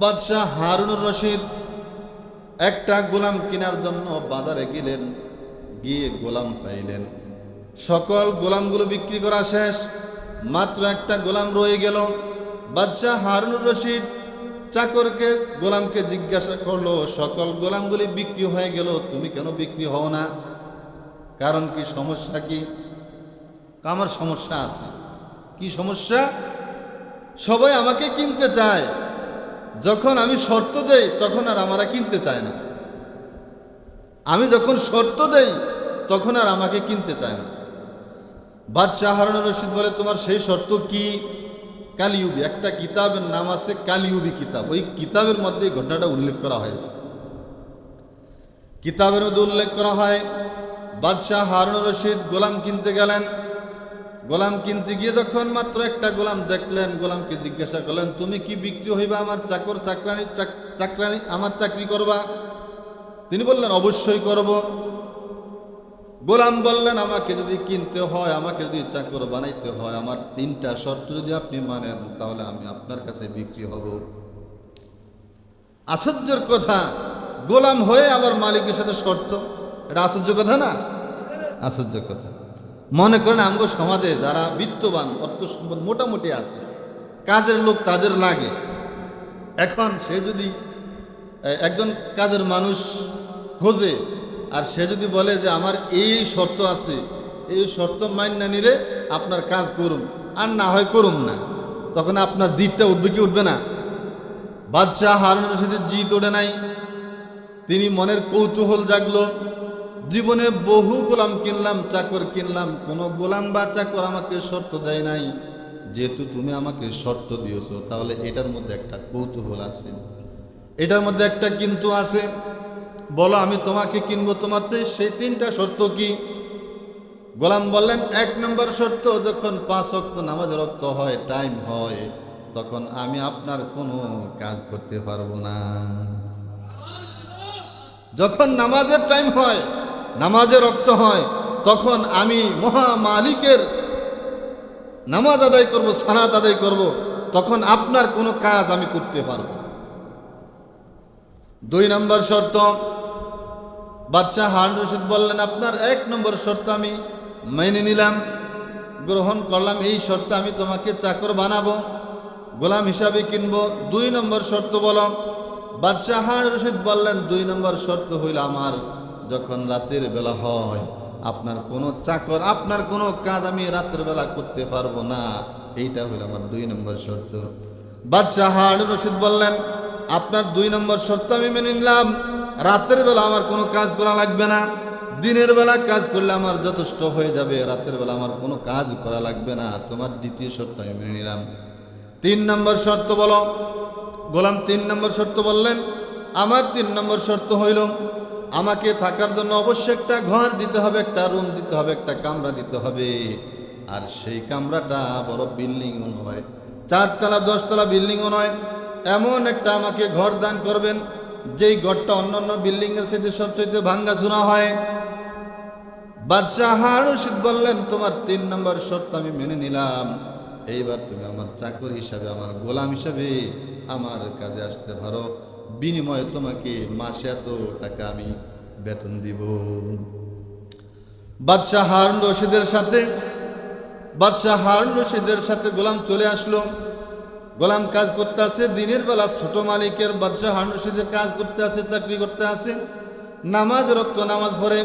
বাদশাহ হারুনুর রশিদ একটা গোলাম কেনার জন্য বাজারে গেলেন, গিয়ে গোলাম পাইলেন। সকল গোলামগুলো বিক্রি করা শেষ, মাত্র একটা গোলাম রয়ে গেল। বাদশাহ হারুনুর রশিদ চাকরকে, গোলামকে জিজ্ঞাসা করল, সকল গোলামগুলি বিক্রি হয়ে গেল, তুমি কেন বিক্রি হও না? কারণ কি সমস্যা কি? আমার সমস্যা আছে। কি সমস্যা? সবাই আমাকে কিনতে চায়। যখন আমি শর্ত দেই, তখন আর আমারা কিনতে চায় না। আমি যখন শর্ত দেই, তখন আর আমাকে কিনতে চায় না। বাদশাহ হারুন রশিদ বলে, তোমার সেই শর্ত কি? কালিউবি, একটা কিতাবের নাম আছে কালিউবি কিতাব। ওই কিতাবের মধ্যে ঘটনাটা উল্লেখ করা হয়েছে। কিতাবের মধ্যে উল্লেখ করা হয়, বাদশাহ হারুন রশিদ গোলাম কিনতে গেলেন। গোলাম কিনতে গিয়ে যখন মাত্র একটা গোলাম দেখলেন, গোলামকে জিজ্ঞাসা করলেন, তুমি কি বিক্রি হইবা আমার চাকর চাকরানি, চাক- চাকরানি, আমার চাকরি করবা? তিনি বললেন, অবশ্যই করব। গোলাম বললেন, আমাকে যদি কিনতে হয়, আমাকে যদি চাকর বানাইতে হয়, আমার তিনটা শর্ত যদি আপনি মানেন, তাহলে আমি আপনার কাছে বিক্রি হব। আশ্চর্যের কথা, গোলাম হয়ে আবার মালিকের সাথে শর্ত, এটা আশ্চর্য কথা না? আশ্চর্য কথা। মনে করেন আমগো সমাজে যারা বিত্তবান অর্থ সম্পদ মোটামুটি আছে, কাজের লোক তাদের লাগে। এখন সে যদি একজন কাজের মানুষ খোঁজে, আর সে যদি বলে যে আমার এই শর্ত আছে, এই শর্ত মান্য না নিলে আপনার কাজ করুন, আর না হয় করুন না, তখন আপনার জিতটা উঠবে কি উঠবে না? বাদশাহ হারুন রশিদের জিত ওঠে নাই। তিনি মনের কৌতূহল জাগলো জীবনে বহু গোলাম কিনলাম, চাকর কিনলাম, কোনো গোলাম বা চাকর আমাকে শর্ত দেয় নাই। যেহেতু তুমি আমাকে শর্ত দিয়েছ, তাহলে এটার মধ্যে একটা কৌতূহল আছে। এটার মধ্যে একটা কিন্তু আছে, বলো আমি তোমাকে কিনবো তোমার চেয়ে, সেই তিনটা শর্ত কি? গোলাম বললেন, এক নম্বর শর্ত, যখন পাঁচ অক্ত নামাজ রক্ত হয় টাইম হয়, তখন আমি আপনার কোনো কাজ করতে পারব না। যখন নামাজের টাইম হয় নামাজের রক্ত হয়, তখন আমি মহা মালিকের নামাজ আদায় করব সানাত আদায় করব, তখন আপনার কোনো কাজ আমি করতে পারব। দুই নম্বর শর্ত, বাদশাহ হান রশিদ বললেন, আপনার এক নম্বর শর্ত আমি মেনে নিলাম, গ্রহণ করলাম, এই শর্তে আমি তোমাকে চাকর বানাবো, গোলাম হিসাবে কিনবো দুই নম্বর শর্ত বলো, বাদশাহ হান রশিদ বললেন, দুই নম্বর শর্ত হইল আমার যখন রাতের বেলা হয়, আপনার কোনো চাকর, আপনার কোনো কাজ আমি রাতের বেলা করতে পারব না। এইটা হইল আমার দুই নম্বর শর্ত। বাদশাহ হান রশিদ বললেন, আপনার দুই নম্বর শর্ত আমি মেনে নিলাম। রাতের বেলা আমার কোনো কাজ করা লাগবে না। দিনের বেলা কাজ করলে আমার যথেষ্ট হয়ে যাবে। রাতের বেলা আমার কোনো কাজ করা লাগবে না। তোমার দ্বিতীয় শর্ত আমি মেনে নিলাম। তিন নম্বর শর্ত বলো। গোলাম তিন নম্বর শর্ত বললেন, আমার তিন নম্বর শর্ত হইল আমাকে থাকার জন্য অবশ্যই একটা ঘর দিতে হবে, একটা রুম দিতে হবে, একটা কামরা দিতে হবে। আর সেই কামরাটা বড় বিল্ডিংও নয়, চারতলা, দশতলা বিল্ডিংও নয়, এমন একটা আমাকে ঘর দান করবেন, যেই ঘরটা অন্য অন্য বিল্ডিংয়ের সাথে সবচেয়ে ভাঙ্গা চুরা হয়। বাদশাহ হারুশিদ বললেন, তোমার তিন নম্বর শর্ত আমি মেনে নিলাম। এইবার তুমি আমার চাকর হিসাবে, আমার গোলাম হিসাবে আমার কাজে আসতে পারো। বিনিময়ে তোমাকে মাসে এত টাকা আমি বেতন দিব। বাদশাহ হারুন রশিদের সাথে, বাদশাহ হারুন রশিদের সাথে গোলাম চলে আসলো। গোলাম কাজ করতে আছে, দিনের বেলা ছোট মালিকের বাদশাহ হারুন রশিদের কাজ করতে আছে, চাকরি করতে আছে। নামাজ, রক্ত নামাজ পড়ে।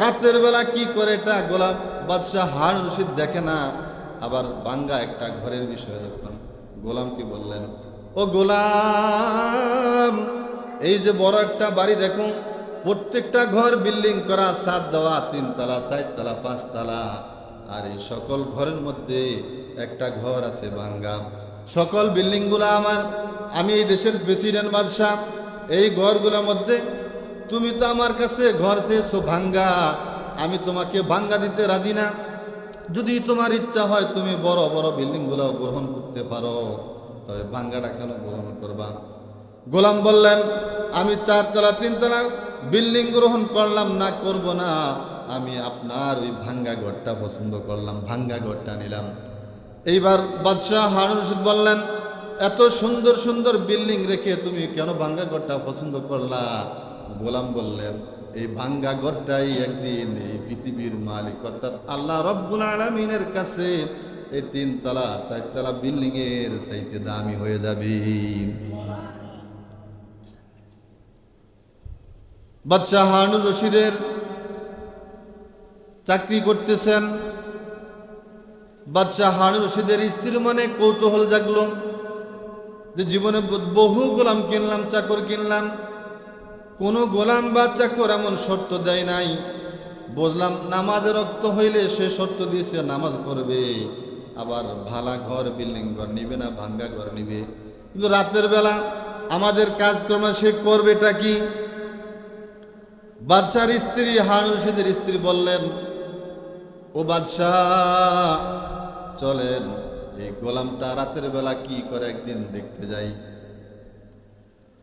রাতের বেলা কি করে এটা গোলাম বাদশাহ হারুন রশিদ দেখে না, আবার বাঙ্গা একটা ঘরের বিষয়ে যখন গোলাম কি বললেন ও গোলাম, এই যে বড় একটা বাড়ি দেখো, প্রত্যেকটা ঘর বিল্ডিং করা, সাত দেওয়া, তিনতলা, চারতলা, পাঁচতলা, আর এই সকল ঘরের মধ্যে একটা ঘর আছে বাঙ্গা সকল বিল্ডিংগুলো আমার, আমি এই দেশের প্রেসিডেন্ট বাদশাহ, এই ঘরগুলোর মধ্যে, তুমি তো আমার কাছে ঘর চেয়েছো ভাঙ্গা, আমি তোমাকে ভাঙ্গা দিতে রাজি না। যদি তোমার ইচ্ছা হয়, তুমি বড় বড় বিল্ডিংগুলো গ্রহণ করতে পারো। তবে ভাঙ্গাটা কেন গ্রহণ করবা। গোলাম বললেন, আমি চারতলা তিনতলা বিল্ডিং গ্রহণ করলাম না, করব না। আমি আপনার ওই ভাঙ্গা ঘরটা পছন্দ করলাম, ভাঙ্গা ঘরটা নিলাম। এইবার বাদশাহ হারুন রশিদ বললেন, এত সুন্দর সুন্দর বিল্ডিং রেখে তুমি কেন ভাঙ্গা ঘরটা পছন্দ করলা? গোলাম বললেন, এই ভাঙ্গা ঘরটাই একদিন এই পৃথিবীর মালিক, অর্থাৎ আল্লাহ রব্বুল আলমিনের কাছে এই তিন তিনতলা, চারতলা বিল্ডিং এর চাইতে দামি হয়ে যাবে। বাদশাহ হারুন রশিদের চাকরি করতেছেন। বাদশাহ হারুন রশিদের স্ত্রীর মনে কৌতূহল জাগলো যে জীবনে বহু গোলাম কিনলাম, চাকর কিনলাম। কোনো গোলাম বা চাকর এমন শর্ত দেয় নাই। বুঝলাম নামাজের রক্ত হইলে সে শর্ত দিয়েছে, নামাজ পড়বে। আবার ভালা ঘর, বিল্ডিং ঘর নিবে না, ভাঙ্গা ঘর নিবে। কিন্তু রাতের বেলা আমাদের কাজকর্ম সে করবেটা কি? বাদশার স্ত্রী হারুন রশিদের স্ত্রী বললেন, ও বাদশাহ, চলেন, এই গোলামটা রাতের বেলা কি করে একদিন দেখতে যাই?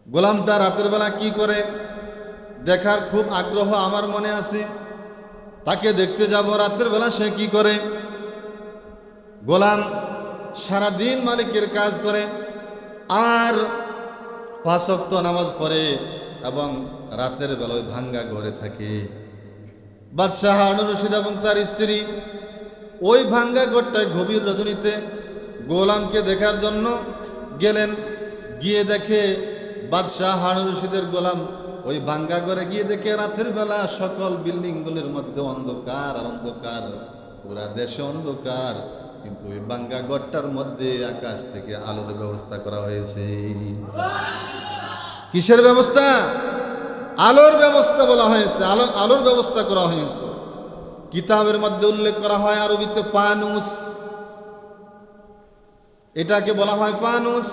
গোলামটা রাতের বেলা কি করে? দেখার খুব আগ্রহ আমার মনে আছে। তাকে দেখতে যাব, রাতের বেলা সে কি করে? গোলাম সারাদিন মালিকের কাজ করে আর পাঁচক্ত নামাজ পড়ে এবং রাতের বেলায় ভাঙ্গা ঘরে থাকে। বাদশাহ হারুন রশিদ এবং তার স্ত্রী ওই ভাঙ্গা ঘরটায় গভীর রজনীতে গোলামকে দেখার জন্য গেলেন। গিয়ে দেখে বাদশাহ হারুন রশিদের গোলাম ওই ভাঙ্গা ঘরে গিয়ে দেখে রাতের বেলা সকল বিল্ডিংগুলির মধ্যে অন্ধকার আর অন্ধকার, পুরা দেশে অন্ধকার। কিন্তু ওই ভাঙ্গা ঘরটার মধ্যে আকাশ থেকে আলোর ব্যবস্থা করা হয়েছে। কিসের ব্যবস্থা? আলোর ব্যবস্থা বলা হয়েছে। আলোর আলোর ব্যবস্থা করা হয়েছে। কিতাবের মধ্যে উল্লেখ করা হয় আরবিতে পানুস। এটাকে বলা হয় পানুস।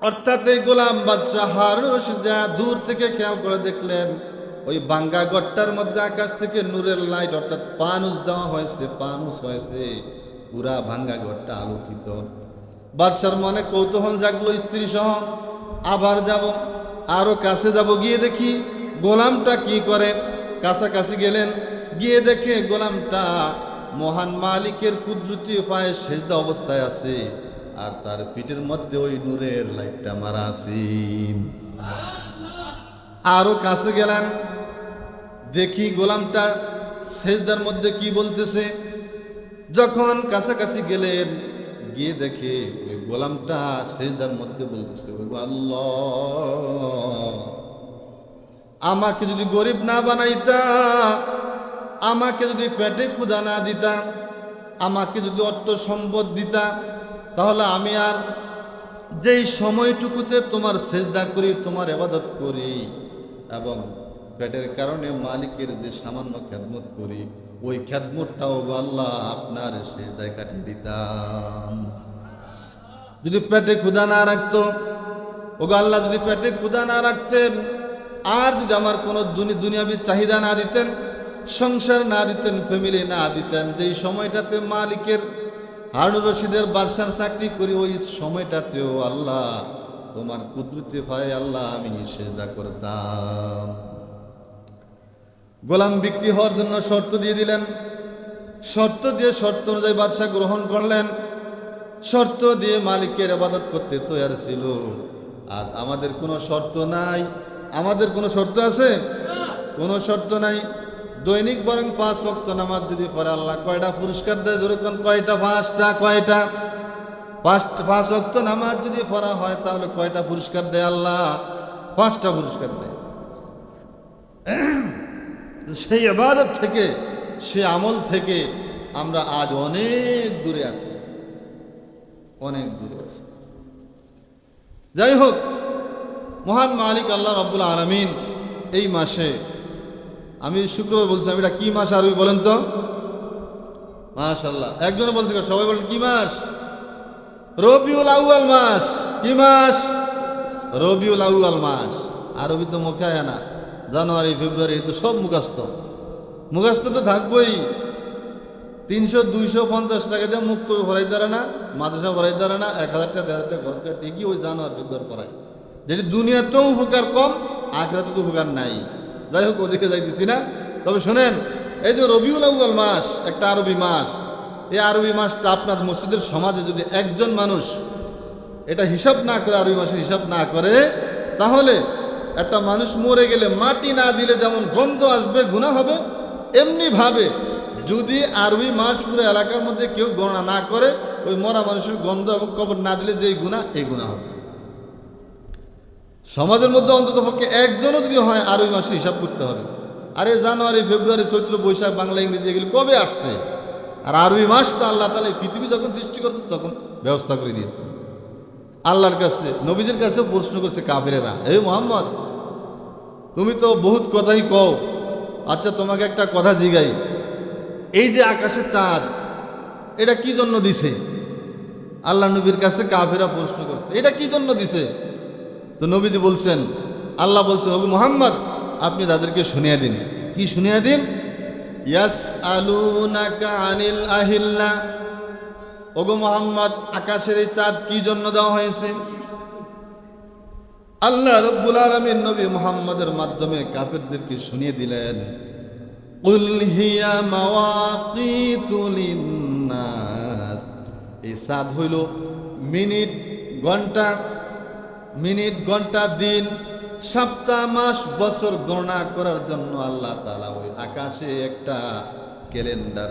অর্থাৎ এই গোলাম বাদশাহ হারুন রশিদ যা দূর থেকে খেয়াল করে দেখলেন, ওই বাঙ্গা গট্টার মধ্যে আকাশ থেকে নূরের লাইট, অর্থাৎ পানুস দেওয়া হয়েছে, পানুস হয়েছে। পুরা ভাঙ্গা ঘরটা আলোকিত। বাদশার মনে কৌতূহল জাগলো স্ত্রী সহ আবার যাব, আরও কাছে যাব, গিয়ে দেখি গোলামটা কি করে। কাছাকাছি গেলেন, গিয়ে দেখে গোলামটা মহান মালিকের কুদরতি পায়ে সেজদা অবস্থায় আছে, আর তার পিঠের মধ্যে ওই নূরের লাইটটা মারা আছে। আরও কাছে গেলেন, দেখি গোলামটা সেজদার মধ্যে কি বলতেছে। যখন কাছাকাছি গেলেন, গিয়ে দেখে ওই গোলামটা সেজদার মধ্যে বলতেছে "ওই আল্লাহ, আমাকে যদি গরিব না বানাইতা, আমাকে যদি পেটে ক্ষুধা না দিতা, আমাকে যদি অর্থ সম্পদ দিতা, তাহলে আমি আর যেই সময়টুকুতে তোমার সেজদা করি, তোমার এবাদত করি এবং পেটের কারণে মালিকের যে সামান্য খেদমত করি ওই খেদমতটাও গো আল্লাহ আপনার সেজদায় কাটিয়ে দিতাম। যদি পেটে ক্ষুধা না রাখতো ওগো আল্লাহ যদি পেটে ক্ষুধা না রাখতেন, আর যদি আমার কোনো দুনি দুনিয়াবি চাহিদা না দিতেন, সংসার না দিতেন ফ্যামিলি না দিতেন যেই সময়টাতে মালিকের, হারুন রশিদের বাদশার চাকরি করি, ওই সময়টাতেও আল্লাহ তোমার কুদরতি হয়, আল্লাহ আমি সেজদা করতাম। গোলাম বিক্রি হওয়ার জন্য শর্ত দিয়ে দিলেন। শর্ত দিয়ে শর্ত অনুযায়ী বাদশাহ গ্রহণ করলেন। শর্ত দিয়ে মালিকের আবাদত করতে তৈরি ছিল। আর আমাদের কোনো শর্ত নাই। আমাদের কোনো শর্ত আছে? কোনো শর্ত নাই। দৈনিক বরং পাঁচ শক্ত নামাজ যদি পড়ে আল্লাহ কয়টা পুরস্কার দেয়? ধরে কোন কয়টা? পাঁচটা, কয়টা? পাঁচ পাঁচ অক্ত নামাজ যদি পড়া হয় তাহলে কয়টা পুরস্কার দেয় আল্লাহ? পাঁচটা পুরস্কার দেয়। সেই আবাদত থেকে সে আমল থেকে আমরা আজ অনেক দূরে আছি। অনেক দূরে আছি। যাই হোক, মহান মালিক আল্লাহ রব্বুল আলমিন এই মাসে, আমি শুক্রবার বলছিলাম, এটা কি মাস আরবি বলেন তো? মাশাল্লাহ একজনে বলছে, সবাই বলেন, কি মাস? রবিউল আউয়াল মাস। কি মাস? রবিউল আউয়াল মাস। আরবি তো মুখে আয় না। জানুয়ারি, ফেব্রুয়ারি তো সব মুখাস্ত মুখাস্ত তো থাকবোই। তিনশো, দুইশো, পঞ্চাশ টাকা দিয়ে মুক্ত ভরাই দাঁড়া না, মাদ্রাসা ভরাই দাঁড়া না, এক হাজার টাকা, দেড় হাজার টাকা খরচ ঠিকই ওই জানুয়ারি, ফেব্রুয়ারি করায়। যেটি দুনিয়াতেও উপকার কম আখরাতে তো উপকার নাই। যাই হোক, ওদিকে যাইতেছি না। তবে শোনেন, এই যে রবিউল আউয়াল মাস, একটা আরবি মাস, এই আরবি মাসটা আপনার মসজিদের সমাজে যদি একজন মানুষ এটা হিসাব না করে, আরবি মাসের হিসাব না করে, তাহলে একটা মানুষ মরে গেলে মাটি না দিলে যেমন গন্ধ আসবে, গুণা হবে, এমনি ভাবে যদি আরবি মাস এলাকার মধ্যে কেউ গণনা না করে, ওই মরা মানুষের গন্ধ এবং কবর না দিলে যেই গুণা, এই গুণা হবে। সমাজের মধ্যে অন্তত পক্ষে একজনও যদি হয়, আরবি মাসে হিসাব করতে হবে। আরে জানুয়ারি, ফেব্রুয়ারি, চৈত্র, বৈশাখ, বাংলা, ইংরেজি এগুলি কবে আসছে? আর আরবি মাস তো আল্লাহ তালা পৃথিবী যখন সৃষ্টি করছে, তখন ব্যবস্থা করে দিয়েছে। আল্লাহর কাছে নবীদের কাছে প্রশ্ন করছে কাফেরেরা এই মোহাম্মদ, তুমি তো বহুত কথাই কও। আচ্ছা তোমাকে একটা কথা জিগাই। এই যে আকাশে চাঁদ, এটা কি জন্য দিছে? আল্লাহ নবীর কাছে কাফেরা প্রশ্ন করছে, এটা কি জন্য দিছে? তো নবীজি বলছেন, আল্লাহ বলছেন ওগো মোহাম্মদ, আপনি তাদেরকে শুনিয়ে দিন। কি শুনিয়ে দিন? ইয়াস আলুনাকা আনিল আহিল্লা ওগো মোহাম্মদ, আকাশের এই চাঁদ কি জন্য দেওয়া হয়েছে? আল্লাহ রব্বুল আলমীর নবী মোহাম্মদের মাধ্যমে কাপেরদেরকে শুনিয়ে দিলেন এই হইল মিনিট, ঘণ্টা মিনিট, ঘণ্টা, দিন, সপ্তাহ, মাস, বছর গণনা করার জন্য আল্লাহ তালা ওই আকাশে একটা ক্যালেন্ডার